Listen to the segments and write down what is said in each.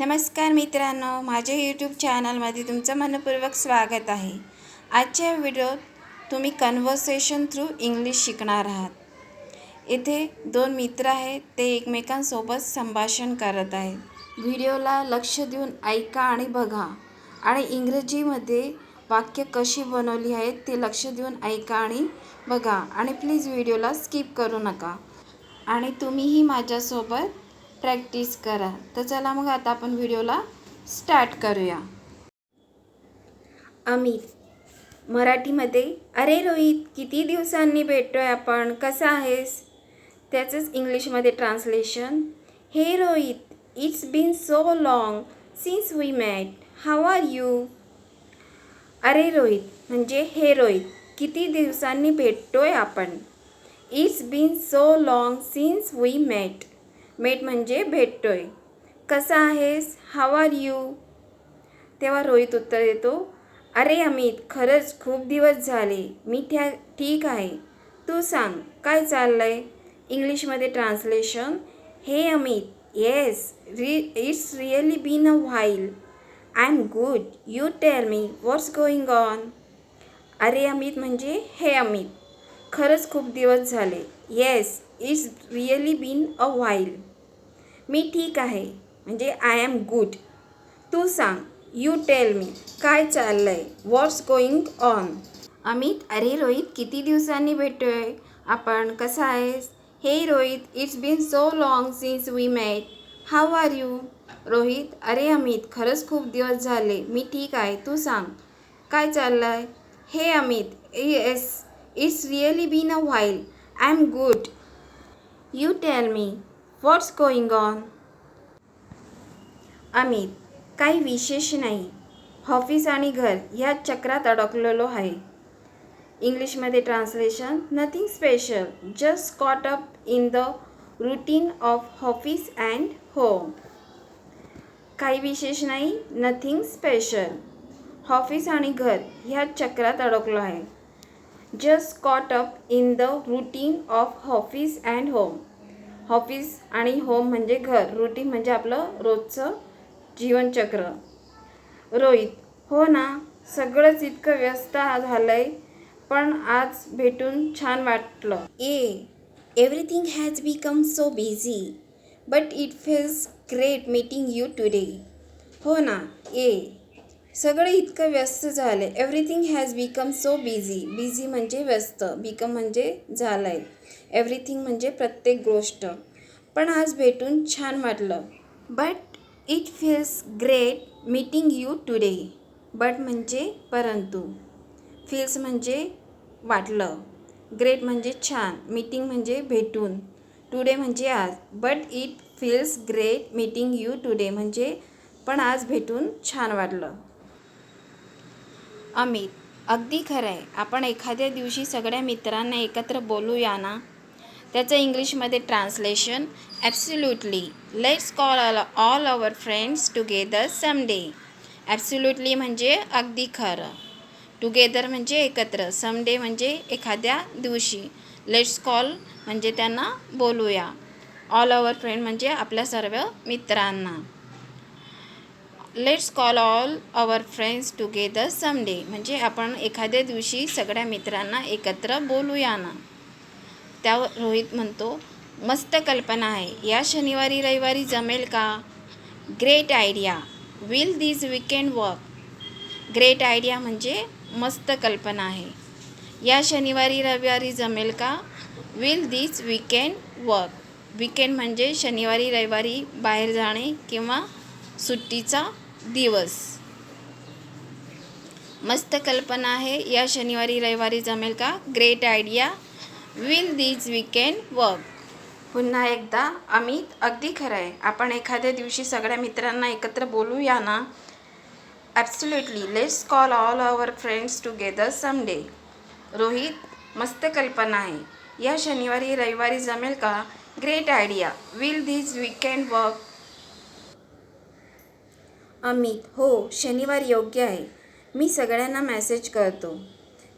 नमस्कार मित्रांनो माझ्या यूट्यूब चॅनलमध्ये तुमचं मनपूर्वक स्वागत आहे. आजच्या व्हिडिओत तुम्ही कन्व्हर्सेशन थ्रू इंग्लिश शिकणार आहात. इथे दोन मित्र आहेत ते एकमेकांसोबत संभाषण करत आहेत. व्हिडिओला लक्ष देऊन ऐका आणि बघा. आणि इंग्रजीमध्ये वाक्य कशी बनवली आहेत ते लक्ष देऊन ऐका आणि बघा. आणि प्लीज व्हिडिओला स्किप करू नका. आणि तुम्हीही माझ्यासोबत प्रॅक्टिस करा. तर चला मग आता आपण व्हिडिओला स्टार्ट करूया. अमित मराठीमध्ये अरे रोहित किती दिवसांनी भेटतोय आपण? कसा आहेस? त्याचंच इंग्लिशमध्ये ट्रान्सलेशन हे Rohit it's been so long since we met how are you अरे रोहित म्हणजे हे रोहित किती दिवसांनी भेटतोय आपण? It's been so long since we met met म्हणजे भेटतोय. कसा आहेस? हाव आर यू तेव्हा रोहित उत्तर देतो अरे अमित खरंच खूप दिवस झाले. मी ठ्या ठीक आहे. तू सांग काय चाललंय? इंग्लिशमध्ये ट्रान्सलेशन हे अमित येस रि it's really been a while I am good you tell me what's going on अरे अमित म्हणजे हे अमित. खरंच खूप दिवस झाले. Yes it's really been a while मी ठीक आहे. म्हणजे आय एम गुड तू सांग यू टेल मी काय चाललं आहे व्हॉट्स गोईंग ऑन अमित अरे रोहित किती दिवसांनी भेटतोय? आपण कसा आहेस? हे Rohit it's been so long since we met how are you Rohit अरे अमित खरंच खूप दिवस झाले. मी ठीक आहे. तू सांग काय चाललं आहे हे Amit yes it's really been a while I am good you tell me what's going on Amit काही विशेष नाही. ऑफिस आणि घर ह्या चक्रात अडकलेलो आहे. इंग्लिशमध्ये translation nothing special just caught up in the routine of office and home काही विशेष नाही नथिंग स्पेशल ऑफिस आणि घर ह्या चक्रात अडकलो आहे. Just caught up in the routine of office and home office आणि होम म्हणजे घर. रुटीन म्हणजे आपलं रोजचं जीवनचक्र. रोहित हो ना सगळंच इतकं व्यस्त झालं आहे पण आज भेटून छान वाटलं. ए everything has become so busy but it feels great meeting you today हो ना ए. सगळं इतकं व्यस्त झालं. आहे everything has become so busy busy म्हणजे व्यस्त. बिकम म्हणजे झालं आहे एव्हरीथिंग म्हणजे प्रत्येक गोष्ट. पण आज भेटून छान वाटलं. But it feels great meeting you today but म्हणजे परंतु. फील्स म्हणजे वाटलं. ग्रेट म्हणजे छान. मीटिंग म्हणजे भेटून. टुडे म्हणजे आज. But it feels great meeting you today म्हणजे पण आज भेटून छान वाटलं. अमित अगदी खरं आहे. आपण एखाद्या दिवशी सगळ्या मित्रांना एकत्र बोलूया ना? त्याचं इंग्लिशमध्ये translation absolutely let's call all all our friends together someday absolutely म्हणजे अगदी खरं. टुगेदर म्हणजे एकत्र समडे म्हणजे एखाद्या दिवशी. लेट्स कॉल म्हणजे त्यांना बोलूया. ऑल अवर फ्रेंड म्हणजे आपल्या सर्व मित्रांना. Let's call all our friends together someday म्हणजे आपण एखाद्या दिवशी सगळ्या मित्रांना एकत्र बोलूया ना. त्यावर रोहित म्हणतो मस्त कल्पना आहे. या शनिवारी रविवारी जमेल का? Great idea will this weekend work great idea म्हणजे मस्त कल्पना आहे. या शनिवारी रविवारी जमेल का? Will this weekend work weekend म्हणजे शनिवारी रविवारी बाहेर जाणे किंवा सुट्टीचा दिवस. मस्त कल्पना आहे. या शनिवारी रविवारी जमेल का? Great idea will this weekend work पुन्हा एकदा अमित अगदी खरं आहे. आपण एखाद्या दिवशी सगळ्या मित्रांना एकत्र बोलूया ना? Absolutely let's call all our friends together someday Rohit मस्त कल्पना आहे. या शनिवारी रविवारी जमेल का? Great idea will this weekend work Amit हो शनिवार योग्य आहे. मी सगळ्यांना मॅसेज करतो.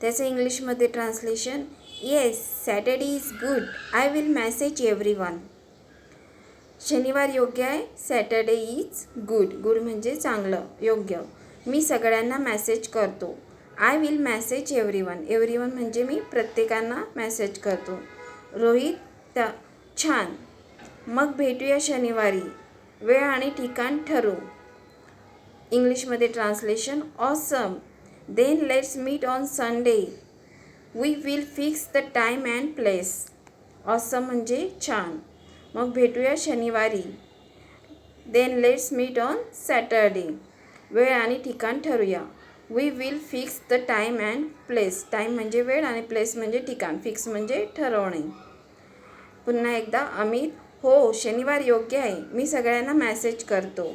त्याचं इंग्लिशमध्ये translation yes Saturday is good I will message everyone शनिवार योग्य आहे सॅटर्डे इज गुड गुड म्हणजे चांगलं योग्य. मी सगळ्यांना मॅसेज करतो. I will message everyone everyone म्हणजे मी प्रत्येकांना मॅसेज करतो. रोहित त्या छान. मग भेटूया शनिवारी. वेळ आणि ठिकाण ठरवू. इंग्लिशमध्ये translation awesome then let's meet on Sunday we will fix the time and place awesome म्हणजे छान. मग भेटूया शनिवारी. Then let's meet on Saturday वेळ आणि ठिकाण ठरूया we will fix the time and place time म्हणजे वेळ आणि प्लेस म्हणजे ठिकाण. फिक्स म्हणजे ठरवणे. पुन्हा एकदा अमित हो शनिवार योग्य आहे. मी सगळ्यांना मॅसेज करतो.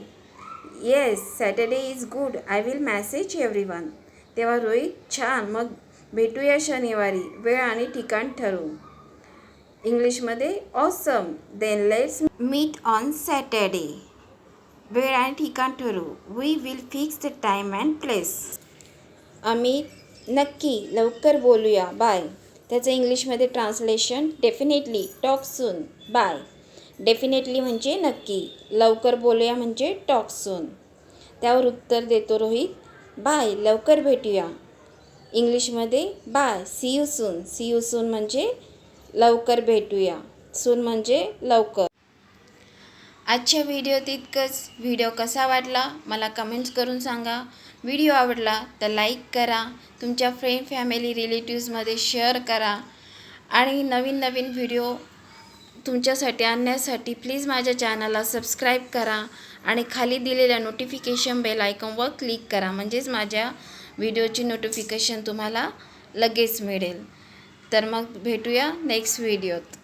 Yes Saturday is good I will message everyone तेव्हा रोहित छान. मग भेटूया शनिवारी. वेळ आणि ठिकाण ठरवू. इंग्लिशमध्ये awesome then let's meet on Saturday वेळ आणि ठिकाण ठरवू. We will fix the time and place Amit नक्की लवकर बोलूया. बाय त्याचं इंग्लिशमध्ये translation definitely talk soon bye definitely म्हणजे नक्की. लवकर बोलूया म्हणजे टॉक सून त्यावर उत्तर देतो रोहित. बाय लवकर भेटूया. इंग्लिशमध्ये bye see you soon see you soon म्हणजे लवकर भेटूया. सून म्हणजे लवकर. आजच्या व्हिडिओत इतकंच व्हिडिओ कसा वाटला? मला कमेंट्स करून सांगा. व्हिडिओ आवडला तर लाईक करा. तुमच्या फ्रेंड फॅमिली रिलेटिव्समध्ये शेअर करा. आणि नवीन नवीन व्हिडिओ तुमच्यासाठी आणण्यासाठी प्लीज माझ्या चॅनलला सबस्क्राईब करा आणि खाली दिलेल्या नोटिफिकेशन बेल आयकॉनवर क्लिक करा. म्हणजेच माझ्या व्हिडिओची नोटिफिकेशन तुम्हाला लगेच मिळेल. तर मग भेटूया नेक्स्ट व्हिडिओत